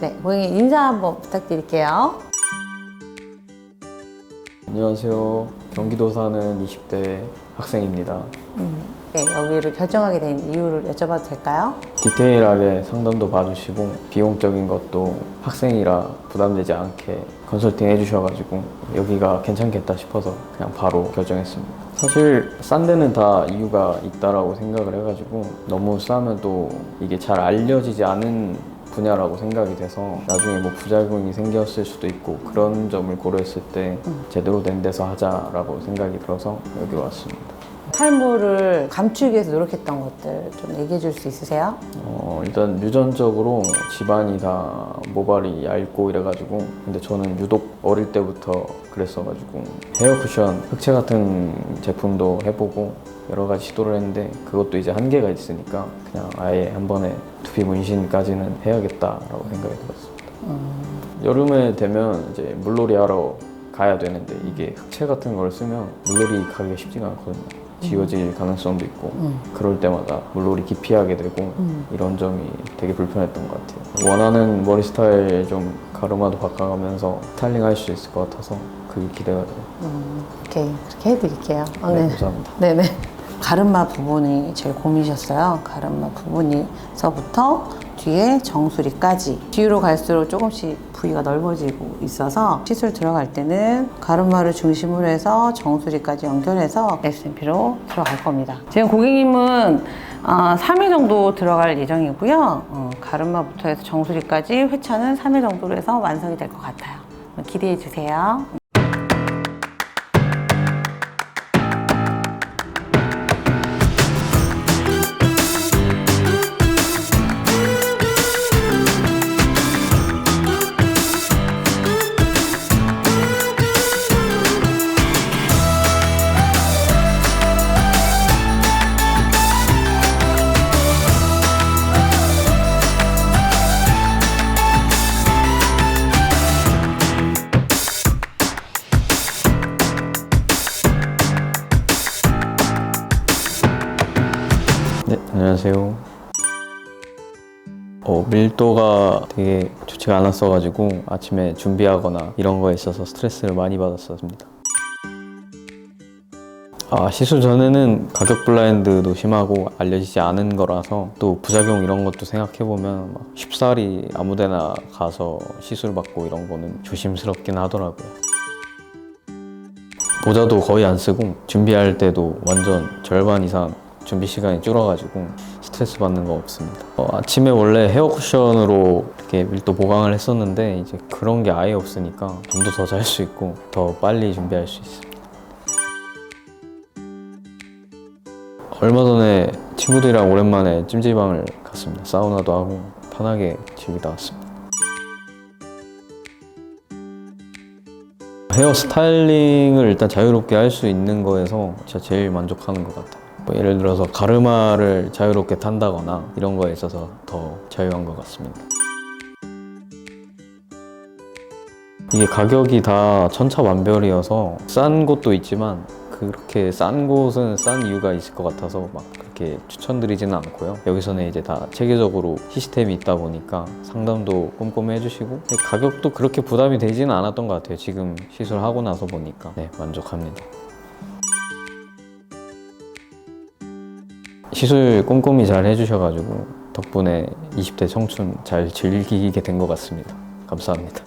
네, 고객님 인사 한번 부탁드릴게요. 안녕하세요. 경기도 사는 20대 학생입니다. 네, 여기를 결정하게 된 이유를 여쭤봐도 될까요? 디테일하게 상담도 봐주시고 비용적인 것도 학생이라 부담되지 않게 컨설팅 해주셔가지고 여기가 괜찮겠다 싶어서 그냥 바로 결정했습니다. 사실 싼 데는 다 이유가 있다라고 생각을 해가지고 너무 싸면 또 이게 잘 알려지지 않은 분야라고 생각이 돼서 나중에 뭐 부작용이 생겼을 수도 있고 그런 점을 고려했을 때 제대로 된 데서 하자라고 생각이 들어서 여기로 왔습니다. 탈모를 감추기 위해서 노력했던 것들 좀 얘기해 줄 수 있으세요? 어, 일단 유전적으로 집안이 다 모발이 얇고 이래가지고 근데 저는 유독 어릴 때부터 그랬어가지고 헤어 쿠션 흑채 같은 제품도 해보고 여러 가지 시도를 했는데 그것도 이제 한계가 있으니까 그냥 아예 한 번에 두피 문신까지는 해야겠다라고 생각이 들었습니다. 여름에 되면 이제 물놀이 하러 가야 되는데 이게 흑채 같은 걸 쓰면 물놀이 가기가 쉽지가 않거든요. 지워질 가능성도 있고 그럴 때마다 물놀이 기피하게 되고 이런 점이 되게 불편했던 것 같아요. 원하는 머리 스타일 좀 가르마도 바꿔가면서 스타일링 할 수 있을 것 같아서 그게 기대가 돼요. 오케이, 그렇게 해드릴게요. 아, 네, 감사합니다. 네네. 가르마 부분이 제일 고민이셨어요. 가르마 부분에서부터 뒤에 정수리까지 뒤로 갈수록 조금씩 부위가 넓어지고 있어서 시술 들어갈 때는 가르마를 중심으로 해서 정수리까지 연결해서 SMP로 들어갈 겁니다. 지금 고객님은 아, 3일 정도 들어갈 예정이고요. 어, 가르마부터 해서 정수리까지 회차는 3일 정도로 해서 완성이 될 것 같아요. 기대해 주세요. 네, 안녕하세요. 어, 밀도가 되게 좋지가 않았어가지고 아침에 준비하거나 이런 거에 있어서 스트레스를 많이 받았었습니다. 아, 시술 전에는 가격 블라인드도 심하고 알려지지 않은 거라서 또 부작용 이런 것도 생각해보면 막 쉽사리 아무데나 가서 시술 받고 이런 거는 조심스럽긴 하더라고요. 모자도 거의 안 쓰고 준비할 때도 완전 절반 이상 준비 시간이 줄어가지고 스트레스 받는 거 없습니다. 어, 아침에 원래 헤어 쿠션으로 이렇게 밀도 보강을 했었는데 이제 그런 게 아예 없으니까 잠도 더 잘 수 있고 더 빨리 준비할 수 있습니다. 얼마 전에 친구들이랑 오랜만에 찜질방을 갔습니다. 사우나도 하고 편하게 즐기다 왔습니다. 헤어 스타일링을 일단 자유롭게 할 수 있는 거에서 제가 제일 만족하는 것 같아요. 뭐 예를 들어서 가르마를 자유롭게 탄다거나 이런 거에 있어서 더 자유한 것 같습니다. 이게 가격이 다 천차만별이어서 싼 곳도 있지만 그렇게 싼 곳은 싼 이유가 있을 것 같아서 막 그렇게 추천드리지는 않고요. 여기서는 이제 다 체계적으로 시스템이 있다 보니까 상담도 꼼꼼히 해주시고 가격도 그렇게 부담이 되지는 않았던 것 같아요. 지금 시술하고 나서 보니까 네 만족합니다. 시술 꼼꼼히 잘 해주셔가지고 덕분에 20대 청춘 잘 즐기게 된 것 같습니다. 감사합니다.